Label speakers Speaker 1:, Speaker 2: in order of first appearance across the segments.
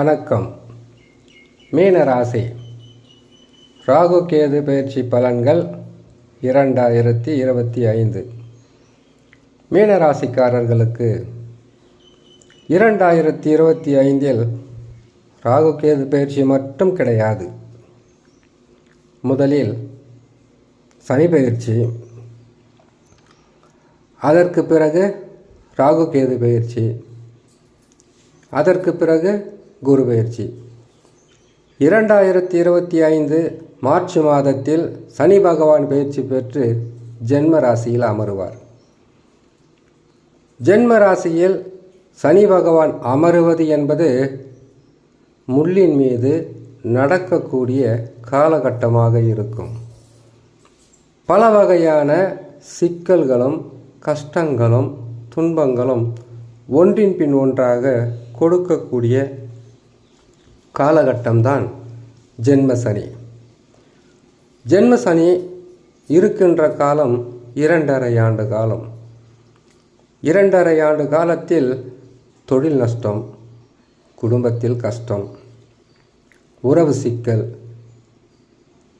Speaker 1: வணக்கம். மீன ராசி ராகு கேது பயிற்சி பலன்கள் இரண்டாயிரத்தி இருபத்தி ஐந்து. மீன ராசிக்காரர்களுக்கு இரண்டாயிரத்தி இருபத்தி ஐந்தில் ராகு கேது பயிற்சி மட்டும் கிடையாது. முதலில் சனி பயிற்சி. அதற்கு பிறகு ராகு கேது பயிற்சி. அதற்கு பிறகு குரு பயிற்சி இரண்டாயிரத்தி இருபத்தி ஐந்து மார்ச் மாதத்தில் சனி பகவான் பயிற்சி பெற்று ஜென்ம ராசியில் அமருவார். ஜென்ம ராசியில் சனி பகவான் அமருவது என்பது முள்ளின் மீது நடக்கக்கூடிய காலகட்டமாக இருக்கும். பல வகையான சிக்கல்களும் கஷ்டங்களும் துன்பங்களும் ஒன்றின் பின் ஒன்றாக கொடுக்கக்கூடிய காலகட்டம்தான் ஜென்ம சனி ஜென்ம சனி இருக்கின்ற காலம் இரண்டரை ஆண்டு காலம். இரண்டரை ஆண்டு காலத்தில் தொழில் நஷ்டம் குடும்பத்தில் கஷ்டம் உறவு சிக்கல்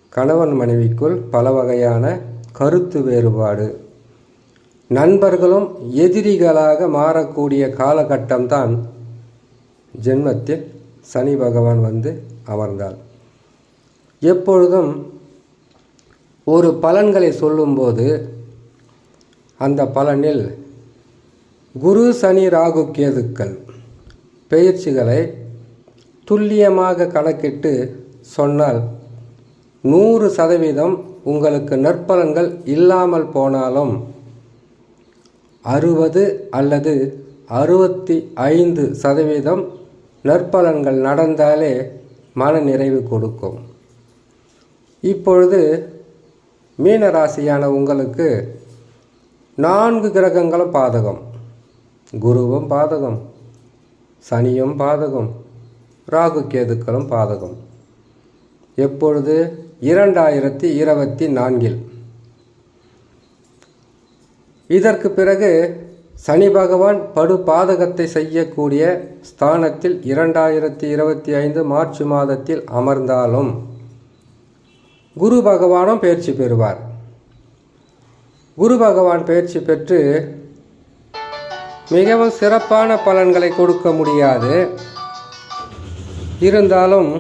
Speaker 1: கணவன் மனைவிக்குள் பல வகையான கருத்து வேறுபாடு. நண்பர்களும் எதிரிகளாக மாறக்கூடிய காலகட்டம்தான் ஜென்மத்தில் சனி பகவான் வந்து அமர்ந்தார். எப்பொழுதும் ஒரு பலன்களை சொல்லும்போது அந்த பலனில் குரு சனி ராகு கேதுக்கள் பெயர்ச்சிகளை துல்லியமாக கணக்கிட்டு சொன்னால் நூறு சதவீதம் உங்களுக்கு நற்பலன்கள் இல்லாமல் போனாலும் அறுபது அல்லது அறுபத்தி ஐந்து சதவீதம் நற்பலன்கள் நடந்தாலே மன நிறைவு கொடுக்கும். இப்பொழுது மீன ராசியான உங்களுக்கு நான்கு கிரகங்களும் பாதகம். குருவும் பாதகம் சனியும் பாதகம் ராகு கேதுக்களும் பாதகம். எப்பொழுது? இரண்டாயிரத்தி இருபத்தி நான்கில். இதற்கு பிறகு சனி பகவான் படு பாதகத்தை செய்யக்கூடிய ஸ்தானத்தில் இரண்டாயிரத்தி இருபத்தி ஐந்து மார்ச் மாதத்தில் அமர்ந்தாலும் குரு பகவானும் பயிற்சி பெறுவார். குரு பகவான் பயிற்சி பெற்று மிகவும் சிறப்பான பலன்களை கொடுக்க முடியாது. இருந்தாலும்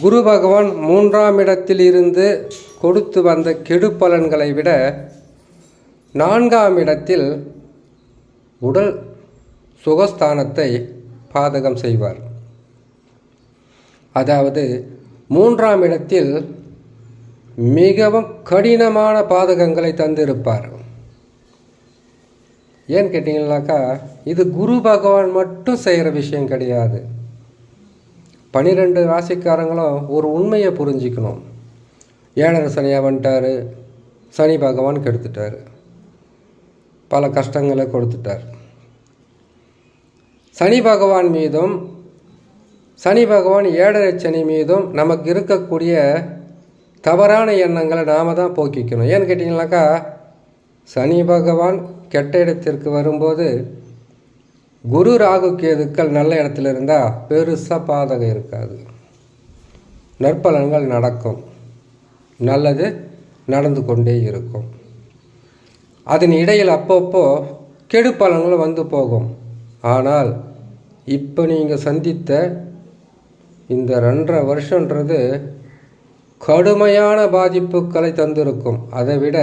Speaker 1: குரு பகவான் மூன்றாம் இடத்தில் இருந்து கொடுத்து வந்த கெடு பலன்களை விட நான்காம் இடத்தில் உடல் சுகஸ்தானத்தை பாதகம் செய்வார். அதாவது மூன்றாம் இடத்தில் மிகவும் கடினமான பாதகங்களை தந்திருப்பார். ஏன்னு கேட்டிங்கனாக்கா இது குரு பகவான் மட்டும் செய்கிற விஷயம் கிடையாது. பனிரெண்டு ராசிக்காரங்களும் ஒரு உண்மையை புரிஞ்சிக்கணும். ஏழரை சனியாக வந்துட்டார் சனி பகவான் கெடுத்துட்டார் பல கஷ்டங்களை கொடுத்துட்டார். சனி பகவான் மீதும் சனி பகவான் ஏழரை சனி மீதும் நமக்கு இருக்கக்கூடிய தவறான எண்ணங்களை நாம் தான் போக்கிக்கணும். ஏன்னு கேட்டிங்கனாக்கா சனி பகவான் கெட்ட இடத்திற்கு வரும்போது குரு ராகு கேதுக்கள் நல்ல இடத்துல இருந்தால் பெருசாக பாதகம் இருக்காது. நற்பலன்கள் நடக்கும். நல்லது நடந்து கொண்டே இருக்கும். அதன் இடையில் அப்பப்போ கெடு பலன்கள் வந்து போகும். ஆனால் இப்போ நீங்கள் சந்தித்த இந்த ரெண்டரை வருஷன்றது கடுமையான பாதிப்புகளை தந்திருக்கும். அதை விட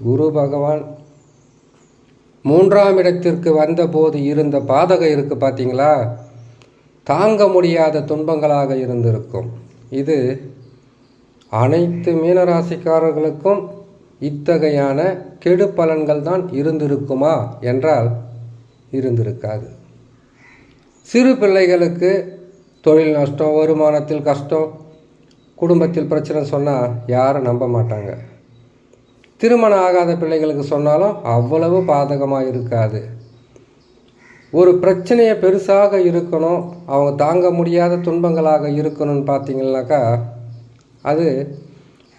Speaker 1: குரு பகவான் மூன்றாம் இடத்திற்கு வந்தபோது இருந்த பாதகம் இருக்குது பார்த்தீங்களா தாங்க முடியாத துன்பங்களாக இருந்திருக்கும். இது அனைத்து மீனராசிக்காரர்களுக்கும் இத்தகையான கெடு பலன்கள் தான் இருந்திருக்குமா? என்றால் இருந்திருக்காது. சிறு பிள்ளைகளுக்கு தொழில் நஷ்டம் வருமானத்தில் கஷ்டம் குடும்பத்தில் பிரச்சனை சொன்னால் யாரும் நம்ப மாட்டாங்க. திருமணம் ஆகாத பிள்ளைகளுக்கு சொன்னாலும் அவ்வளவு பாதகமாக இருக்காது. ஒரு பிரச்சனையை பெருசாக இருக்கணும் அவங்க தாங்க முடியாத துன்பங்களாக இருக்கணும்னு பார்த்தீங்கன்னாக்கா அது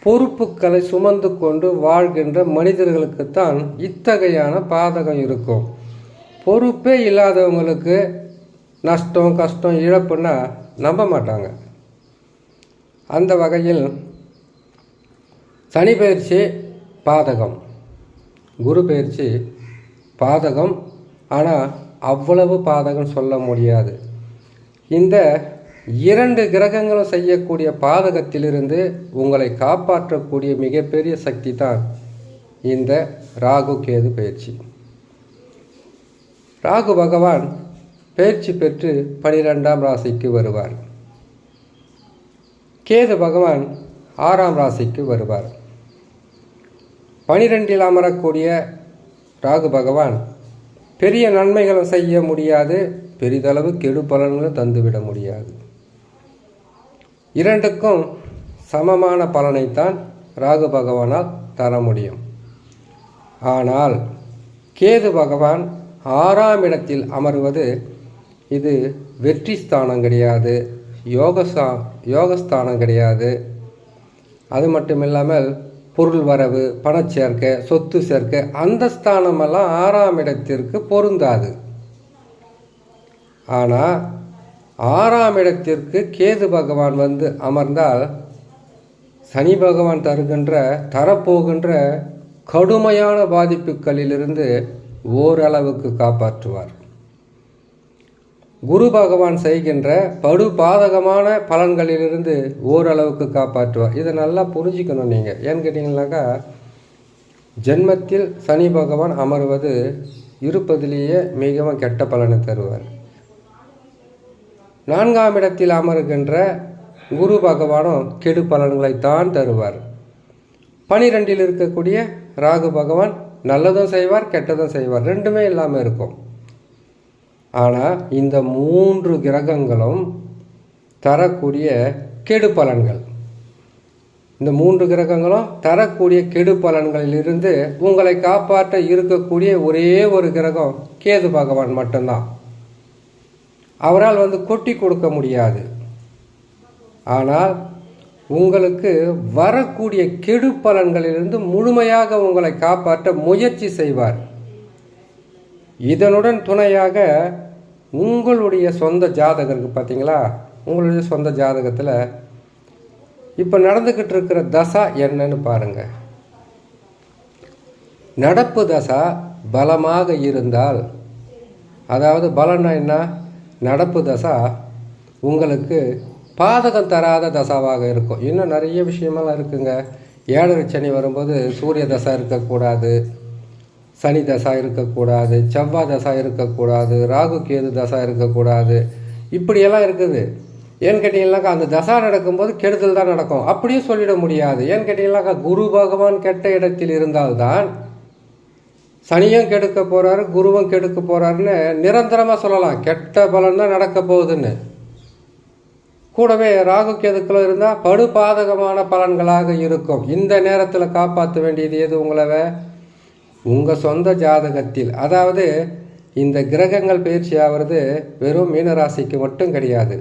Speaker 1: பொறுப்புகளை சுமந்து கொண்டு வாழ்கின்ற மனிதர்களுக்குத்தான் இத்தகையான பாதகம் இருக்கும். பொறுப்பே இல்லாதவங்களுக்கு நஷ்டம் கஷ்டம் இழப்புன்னா நம்ப மாட்டாங்க. அந்த வகையில் சனி பயிற்சி பாதகம். குரு பயிற்சி பாதகம். ஆனால் அவ்வளவு பாதகம் சொல்ல முடியாது. இந்த இரண்டு கிரகங்களும் செய்யக்கூடிய பாதகத்திலிருந்து உங்களை காப்பாற்றக்கூடிய மிகப்பெரிய சக்தி தான் இந்த ராகு கேது பயிற்சி. ராகு பகவான் பயிற்சி பெற்று பனிரெண்டாம் ராசிக்கு வருவார். கேது பகவான் ஆறாம் ராசிக்கு வருவார். பனிரெண்டில் அமரக்கூடிய ராகு பகவான் பெரிய நன்மைகளை செய்ய முடியாது பெரிதளவு கெடு பலன்களும் தந்துவிட முடியாது. இரண்டுக்கும் சமமான பலனைத்தான் ராகு பகவானால் தர முடியும். ஆனால் கேது பகவான் ஆறாம் இடத்தில் அமர்வது இது வெற்றி ஸ்தானம் கிடையாது யோகஸ்தா யோகஸ்தானம் கிடையாது. அது மட்டும் இல்லாமல் பொருள் வரவு பணச்சேர்க்கை சொத்து சேர்க்கை அந்த ஸ்தானமெல்லாம் ஆறாம் இடத்திற்கு பொருந்தாது. ஆனால் ஆறாம் இடத்திற்கு கேது பகவான் வந்து அமர்ந்தால் சனி பகவான் தருகின்ற தரப்போகின்ற கடுமையான பாதிப்புகளிலிருந்து ஓரளவுக்கு காப்பாற்றுவார். குரு பகவான் செய்கின்ற படு பாதகமான பலன்களிலிருந்து ஓரளவுக்கு காப்பாற்றுவார். இதை நல்லா புரிஞ்சுக்கணும் நீங்கள் ஏன்னு கேட்டிங்கனாக்கா ஜென்மத்தில் சனி பகவான் அமர்வது இருப்பதிலேயே மிகவும் கெட்ட பலனை தருவார். நான்காம் இடத்தில் அமருகின்ற குரு பகவானும் கெடு பலன்களைத்தான் தருவார். பனிரெண்டில் இருக்கக்கூடிய ராகு பகவான் நல்லதும் செய்வார் கெட்டதும் செய்வார். ரெண்டுமே இல்லாமல் இருக்கும். ஆனால் இந்த மூன்று கிரகங்களும் தரக்கூடிய கெடு பலன்கள். இந்த மூன்று கிரகங்களும் தரக்கூடிய கெடு பலன்களிலிருந்து உங்களை காப்பாற்ற இருக்கக்கூடிய ஒரே ஒரு கிரகம் கேது பகவான் மட்டும்தான். அவரால் வந்து கொட்டி கொடுக்க முடியாது. ஆனால் உங்களுக்கு வரக்கூடிய கெடு பலன்களிலிருந்து முழுமையாக உங்களை காப்பாற்ற முயற்சி செய்வார். இதனுடன் துணையாக உங்களுடைய சொந்த ஜாதகம் இருக்குது பார்த்தீங்களா உங்களுடைய சொந்த ஜாதகத்தில் இப்போ நடந்துக்கிட்டு இருக்கிற தசா என்னன்னு பாருங்கள் நடப்பு தசா பலமாக இருந்தால் அதாவது பலன்னா என்ன? நடப்பு தசா உங்களுக்கு பாதகம் தராத தசாவாக இருக்கும். இன்னும் நிறைய விஷயமெல்லாம் இருக்குங்க. ஏழரை சனி வரும்போது சூரிய தசா இருக்கக்கூடாது சனி தசா இருக்கக்கூடாது செவ்வாய் தசா இருக்கக்கூடாது ராகு கேது தசா இருக்கக்கூடாது. இப்படியெல்லாம் இருக்குது. ஏன்னு கேட்டிங்கனாக்கா அந்த தசா நடக்கும்போது கெடுதல் தான் நடக்கும். அப்படியும் சொல்லிட முடியாது. ஏன்னு கேட்டிங்கனாக்கா குரு பகவான் கெட்ட இடத்தில் இருந்தால்தான் சனியும் கெடுக்க போகிறாரு குருவும் கெடுக்க போகிறாருன்னு நிரந்தரமாக சொல்லலாம். கெட்ட பலன் தான் நடக்க போகுதுன்னு. கூடவே ராகு கேதுக்களும் இருந்தால் படுபாதகமான பலன்களாக இருக்கும். இந்த நேரத்தில் காப்பாற்ற வேண்டியது எது உங்களை உங்கள் சொந்த ஜாதகத்தில். அதாவது இந்த கிரகங்கள் பயிற்சி ஆகிறது வெறும் மீனராசிக்கு மட்டும் கிடையாது.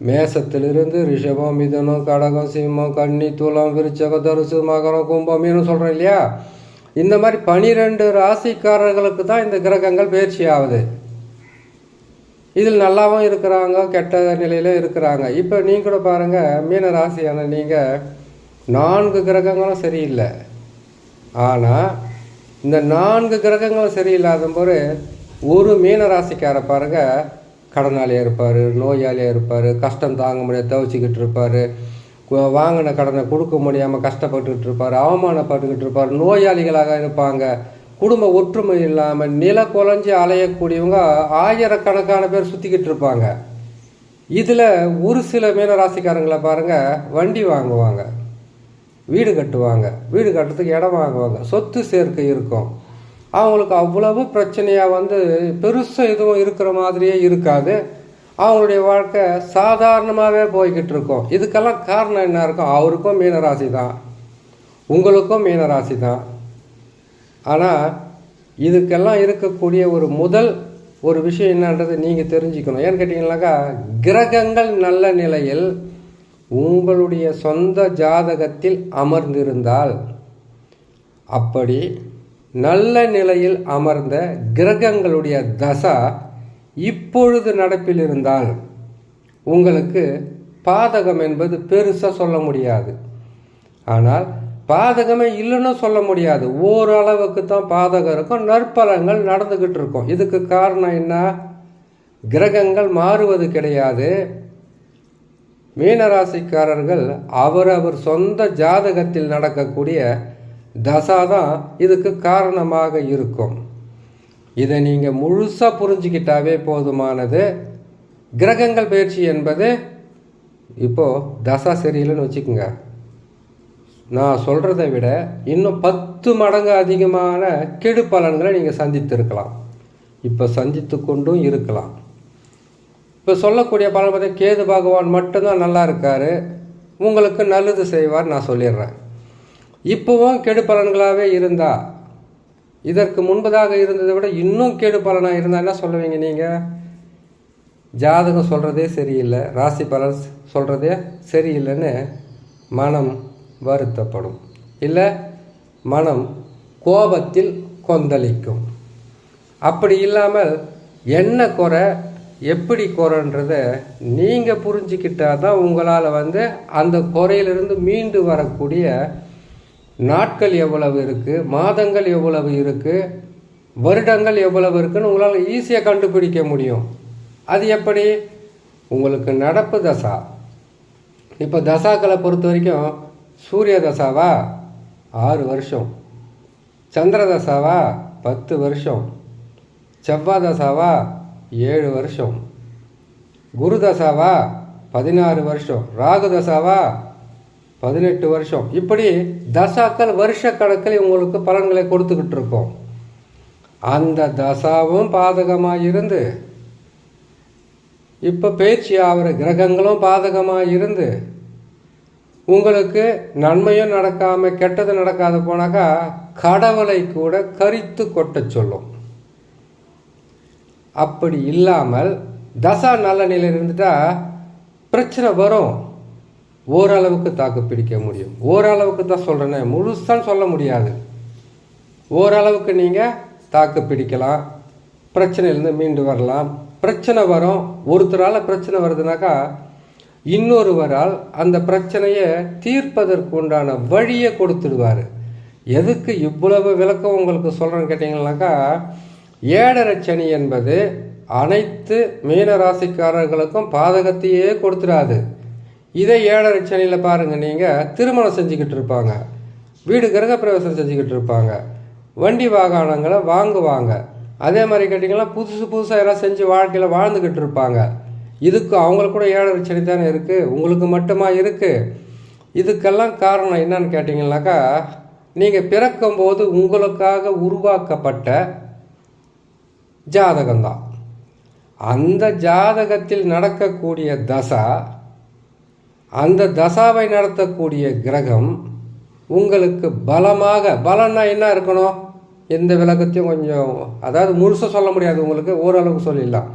Speaker 1: மேசத்திலிருந்து ரிஷபம் மிதனம் கடகம் சிம்மம் கன்னி துளம் விருச்சகம் தருசு மகரம் கும்பம் மீனும் சொல்கிறோம் இல்லையா? இந்த மாதிரி பனிரெண்டு ராசிக்காரர்களுக்கு தான் இந்த கிரகங்கள் பயிற்சி ஆகுது. இதில் நல்லாவும் இருக்கிறாங்க கெட்ட நிலையில இருக்கிறாங்க. இப்போ நீங்கள் கூட பாருங்கள் மீன ராசியான நீங்கள் நான்கு கிரகங்களும் சரியில்லை. ஆனால் இந்த நான்கு கிரகங்களும் சரியில்லாத போது ஒரு மீன ராசிக்கார பாருங்க கடனாளியாக இருப்பார் நோயாளியாக இருப்பார் கஷ்டம் தாங்க முடியாது தவிச்சிக்கிட்டு இருப்பார். வாங்கின கடனை கொடுக்க முடியாமல் கஷ்டப்பட்டுக்கிட்டு இருப்பார் அவமானப்பட்டுக்கிட்டு இருப்பார் நோயாளிகளாக இருப்பாங்க. குடும்ப ஒற்றுமை இல்லாமல் நில குலைஞ்சி அலையக்கூடியவங்க ஆயிரக்கணக்கான பேர் சுற்றிக்கிட்டு இருப்பாங்க. இதில் ஒரு சில மீனராசிக்காரங்களை பாருங்கள் வண்டி வாங்குவாங்க வீடு கட்டுவாங்க. வீடு கட்டுறதுக்கு இடம் வாங்குவாங்க. சொத்து சேர்க்கை இருக்கும். அவங்களுக்கு அவ்வளவு பிரச்சனையாக வந்து பெருசாக எதுவும் இருக்கிற மாதிரியே இருக்காது. அவங்களுடைய வாழ்க்கை சாதாரணமாகவே போய்கிட்டு இருக்கும். இதுக்கெல்லாம் காரணம் என்ன இருக்கும்? அவருக்கும் மீனராசி தான். உங்களுக்கும் மீனராசி தான். ஆனால் இதுக்கெல்லாம் இருக்கக்கூடிய ஒரு முதல் ஒரு விஷயம் என்னன்றது நீங்கள் தெரிஞ்சுக்கணும். ஏன்னு கேட்டிங்கனாக்கா கிரகங்கள் நல்ல நிலையில் உங்களுடைய சொந்த ஜாதகத்தில் அமர்ந்திருந்தால் அப்படி நல்ல நிலையில் அமர்ந்த கிரகங்களுடைய தசா இப்பொழுது நடப்பில் இருந்தால் உங்களுக்கு பாதகம் என்பது பெருசாக சொல்ல முடியாது. ஆனால் பாதகமே இல்லைன்னு சொல்ல முடியாது. ஓரளவுக்கு தான் பாதகம் இருக்கும். நற்பலங்கள் நடந்துக்கிட்டு இருக்கும். இதுக்கு காரணம் என்ன? கிரகங்கள் மாறுவது கிடையாது. மீனராசிக்காரர்கள் அவரவர் சொந்த ஜாதகத்தில் நடக்கக்கூடிய தசா தான் இதுக்கு காரணமாக இருக்கும். இதை நீங்கள் முழுசாக புரிஞ்சுக்கிட்டாவே போதுமானது. கிரகங்கள் பயிற்சி என்பது இப்போது தசா சரியில்லைன்னு வச்சுக்கோங்க. நான் சொல்கிறத விட இன்னும் பத்து மடங்கு அதிகமான கெடு பலன்களை நீங்கள் சந்தித்திருக்கலாம். இப்போ சந்தித்து கொண்டும் இருக்கலாம். இப்போ சொல்லக்கூடிய பலன் பார்த்தா கேது பகவான் மட்டும்தான் நல்லா இருக்கார். உங்களுக்கு நல்லது செய்வார் நான் சொல்லிடுறேன். இப்போவும் கெடு பலன்களாகவே இருந்தால் இதற்கு முன்பதாக இருந்ததை விட இன்னும் கேடு பலனாக இருந்தால் என்ன சொல்லுவீங்க நீங்கள் ஜாதகம் சொல்கிறதே சரியில்லை ராசி பலன் சொல்கிறதே சரியில்லைன்னு மனம் வருத்தப்படும். இல்லை மனம் கோபத்தில் கொந்தளிக்கும். அப்படி இல்லாமல் என்ன குறை எப்படி குறைன்றத நீங்கள் புரிஞ்சிக்கிட்டால் தான் உங்களால் வந்து அந்த குறையிலிருந்து மீண்டு வரக்கூடிய நாட்கள் எவ்வளவு இருக்குது மாதங்கள் எவ்வளவு இருக்குது வருடங்கள் எவ்வளவு இருக்குன்னு உங்களால் ஈஸியாக கண்டுபிடிக்க முடியும். அது எப்படி? உங்களுக்கு நடப்பு தசா. இப்போ தசாக்களை பொறுத்த வரைக்கும் சூரிய தசாவா? ஆறு வருஷம். சந்திர தசாவா? பத்து வருஷம். செவ்வாய் தசாவா? ஏழு வருஷம். குரு தசாவா? பதினாறு வருஷம். ராகு தசாவா? பதினெட்டு வருஷம். இப்படி தசாக்கள் வருஷ கணக்கில் உங்களுக்கு பலன்களை கொடுத்துக்கிட்டு இருக்கோம். அந்த தசாவும் பாதகமாக இருந்து இப்போ பேச்சு ஆகிற கிரகங்களும் பாதகமாக இருந்து உங்களுக்கு நன்மையும் நடக்காமல் கெட்டது நடக்காத போனாக்கா கடவுளை கூட கரித்து கொட்டச் சொல்லும். அப்படி இல்லாமல் தசா நல்ல நிலையில் இருந்துட்டா பிரச்சனை வரும். ஓரளவுக்கு தாக்கு பிடிக்க முடியும். ஓரளவுக்கு தான் சொல்கிறேனே முழுசான்னு சொல்ல முடியாது. ஓரளவுக்கு நீங்கள் தாக்கு பிடிக்கலாம் பிரச்சனையிலேருந்து மீண்டு வரலாம். பிரச்சனை வரும் ஒருத்தரால் பிரச்சனை வருதுனாக்கா இன்னொருவரால் அந்த பிரச்சனையை தீர்ப்பதற்கு உண்டான வழியை கொடுத்துடுவார். எதுக்கு இவ்வளவு விளக்கம் உங்களுக்கு சொல்கிறேன்னு கேட்டிங்கனாக்கா ஏழரை சனி என்பது அனைத்து மீன ராசிக்காரர்களுக்கும் பாதகத்தையே கொடுத்துடாது. இதே ஏழரை சனியில் பாருங்கள் நீங்கள் திருமணம் செஞ்சுக்கிட்டு இருப்பாங்க. வீடு கிரகப்பிரவேசம் செஞ்சுக்கிட்டு இருப்பாங்க. வண்டி வாகனங்களை வாங்குவாங்க. அதே மாதிரி கேட்டிங்கன்னா புதுசு புதுசாக எல்லாம் செஞ்சு வாழ்க்கையில் வாழ்ந்துக்கிட்டு இருப்பாங்க. இதுக்கு அவங்களுக்கு கூட ஏழரை சனி தானே இருக்குது உங்களுக்கு மட்டுமா இருக்குது இதுக்கெல்லாம் காரணம் என்னன்னு கேட்டிங்கனாக்கா நீங்கள் பிறக்கும்போது உங்களுக்காக உருவாக்கப்பட்ட ஜாதகம்தான். அந்த ஜாதகத்தில் நடக்கக்கூடிய தசை அந்த தசாவை நடத்தக்கூடிய கிரகம் உங்களுக்கு பலமாக பலம்னா என்ன இருக்கணும்? எந்த விளக்கத்தையும் கொஞ்சம் அதாவது முழுசாக சொல்ல முடியாது உங்களுக்கு ஓரளவுக்கு சொல்லிடலாம்.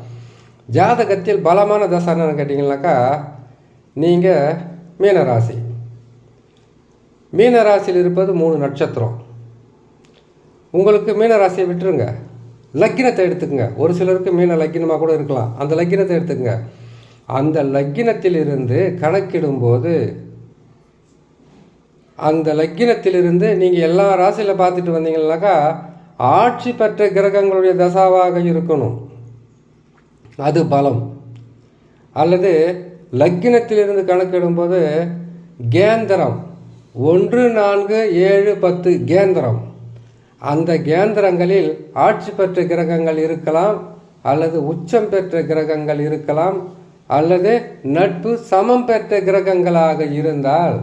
Speaker 1: ஜாதகத்தில் பலமான தசை என்னன்னு கேட்டிங்கனாக்கா நீங்கள் மீனராசி. மீனராசியில் இருப்பது மூணு நட்சத்திரம். உங்களுக்கு மீனராசியை விட்டுருங்க. லக்கினத்தை எடுத்துக்கங்க. ஒரு சிலருக்கு மீன லக்கினமாக கூட இருக்கலாம். அந்த லக்கினத்தை எடுத்துக்கங்க. அந்த லக்கினத்திலிருந்து கணக்கிடும்போது அந்த லக்கினத்திலிருந்து நீங்கள் எல்லா ராசியில் பார்த்துட்டு வந்தீங்கன்னாக்கா ஆட்சி பெற்ற கிரகங்களுடைய தசாவாக இருக்கணும். அது பலம். அல்லது லக்கினத்திலிருந்து கணக்கிடும்போது கேந்திரம். ஒன்று நான்கு ஏழு பத்து கேந்திரம். அந்த கேந்திரங்களில் ஆட்சி பெற்ற கிரகங்கள் இருக்கலாம் அல்லது உச்சம் பெற்ற கிரகங்கள் இருக்கலாம் அல்லது நட்பு சமம் பெற்ற கிரகங்களாக இருந்தால்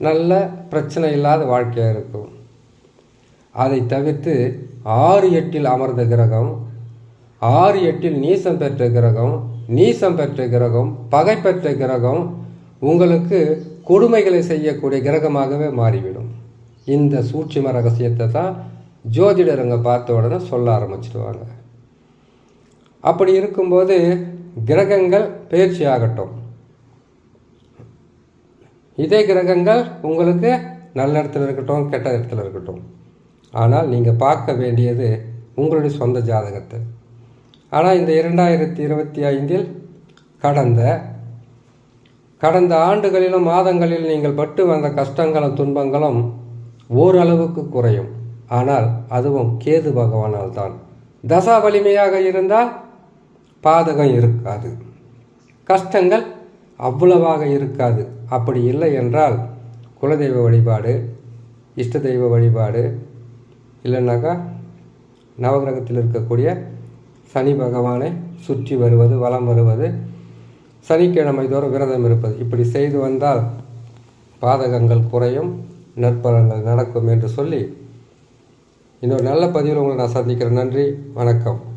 Speaker 1: நல்ல பிரச்சனை இல்லாத வாழ்க்கையாக இருக்கும். அதை தவிர்த்து ஆறு எட்டில் அமர்ந்த கிரகம் ஆறு எட்டில் நீசம் பெற்ற கிரகம் நீசம் பெற்ற கிரகம் பகை பெற்ற கிரகம் உங்களுக்கு கொடுமைகளை செய்யக்கூடிய கிரகமாகவே மாறிவிடும். இந்த சூட்சும ரகசியத்தை தான் ஜோதிடருங்க பார்த்த உடனே சொல்ல ஆரம்பிச்சிடுவாங்க அப்படி இருக்கும்போது கிரகங்கள் பயிற்சி ஆகட்டும். இதே கிரகங்கள் உங்களுக்கு நல்ல இடத்துல இருக்கட்டும் கெட்ட இடத்துல இருக்கட்டும். ஆனால் நீங்கள் பார்க்க வேண்டியது உங்களுடைய சொந்த ஜாதகத்தை. ஆனால் இந்த இரண்டாயிரத்தி இருபத்தி ஐந்தில் கடந்த கடந்த ஆண்டுகளிலும் மாதங்களில் நீங்கள் பட்டு வந்த கஷ்டங்களும் துன்பங்களும் ஓரளவுக்கு குறையும். ஆனால் அதுவும் கேது பகவானால் தான். தசா வலிமையாக இருந்தால் பாதகம் இருக்காது. கஷ்டங்கள் அவ்வளவாக இருக்காது. அப்படி இல்லை என்றால் குலதெய்வ வழிபாடு இஷ்ட தெய்வ வழிபாடு இல்லைன்னாக்கா நவகிரகத்தில் இருக்கக்கூடிய சனி பகவானை சுற்றி வருவது வலம் வருவது சனிக்கிழமை தோறும் விரதம் இருப்பது. இப்படி செய்து வந்தால் பாதகங்கள் குறையும் நற்பலங்கள் நடக்கும் என்று சொல்லி இன்னொரு நல்ல பதிவில் உங்களை நான் சந்திக்கிறேன். நன்றி வணக்கம்.